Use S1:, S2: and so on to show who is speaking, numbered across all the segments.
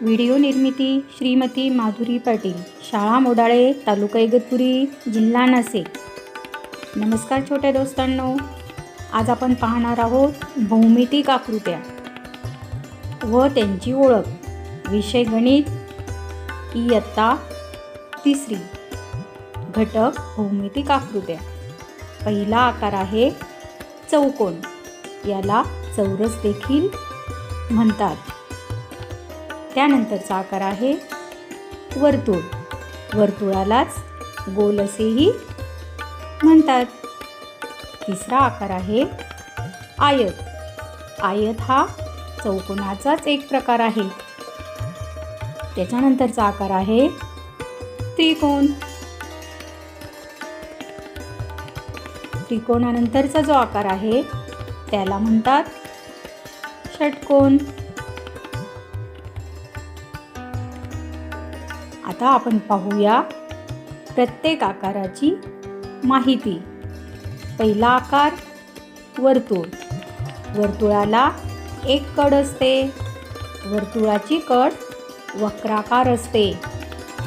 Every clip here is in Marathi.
S1: व्हिडिओ निर्मिती श्रीमती माधुरी पाटील शाळा मोडाळे तालुका इगतपुरी जिल्हा नाशिक. नमस्कार छोट्या दोस्तांनो. आज आपण पाहणार आहोत भौमितिक आकृत्या व त्यांची ओळख. विषय गणित इयत्ता तिसरी. घटक भौमितिक आकृत्या. पहिला आकार आहे चौकोन. याला चौरस देखील म्हणतात. त्यानंतरचा आकार आहे वर्तुळ. वर्तुळालाच गोल असेही म्हणतात. तिसरा आकार आहे आयत. आयत हा चौकोनाचाच एक प्रकार आहे. त्याच्यानंतरचा आकार आहे त्रिकोण. त्रिकोणानंतरचा जो आकार आहे त्याला म्हणतात षटकोण. आता आपण पाहूया प्रत्येक आकाराची माहिती. पहिला आकार वर्तुळ. वर्तुळाला एक कड असते. वर्तुळाची कड वक्राकार असते.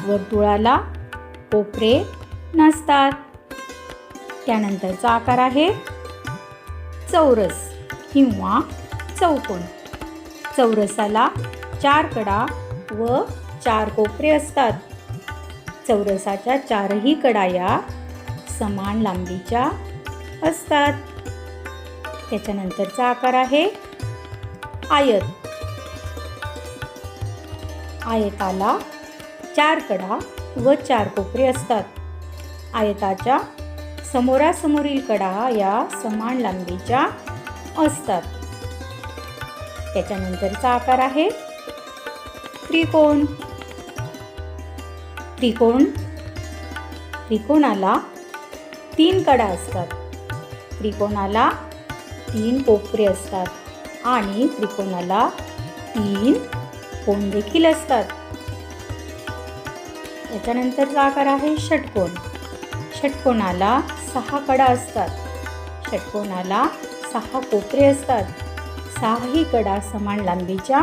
S1: वर्तुळाला कोपरे नसतात. त्यानंतरचा आकार आहे चौरस किंवा चौकोन. चौरसाला चार कडा व चार कोपरे असतात. चौरसाच्या चारही कडा या समान लांबीच्या असतात. त्याच्यानंतरचा आकार आहे आयत. आयताला चार कडा व चार कोपरे असतात. आयताच्या समोरासमोरील कडा या समान लांबीच्या असतात. त्याच्यानंतरचा आकार आहे त्रिकोण. त्रिकोण त्रिकोणाला तीन कडा असतात. त्रिकोणाला तीन कोपरे असतात आणि त्रिकोणाला तीन कोण देखील असतात. त्याच्यानंतरचा आकार आहे षटकोण षटकोणाला सहा कडा असतात. षटकोणाला सहा कोपरे असतात. सहाही कडा समान लांबीच्या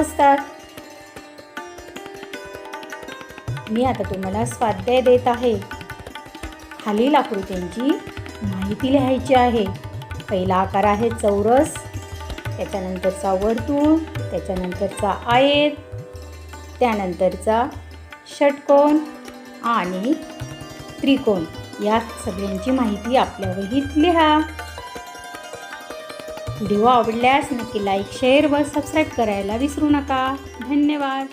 S1: असतात. मी आता तुम्हाला स्वाध्याय देत आहे. खालील आकृत्यांची माहिती लिहायची आहे. पहिला आकार आहे चौरस त्याच्यानंतरचा वर्तुळ त्याच्यानंतरचा आयत त्यानंतरचा षटकोन आणि त्रिकोण. या सगळ्यांची माहिती आपल्या वहीत लिहा. व्हिडिओ आवडल्यास नक्की लाईक शेअर व सबस्क्राईब करायला विसरू नका. धन्यवाद.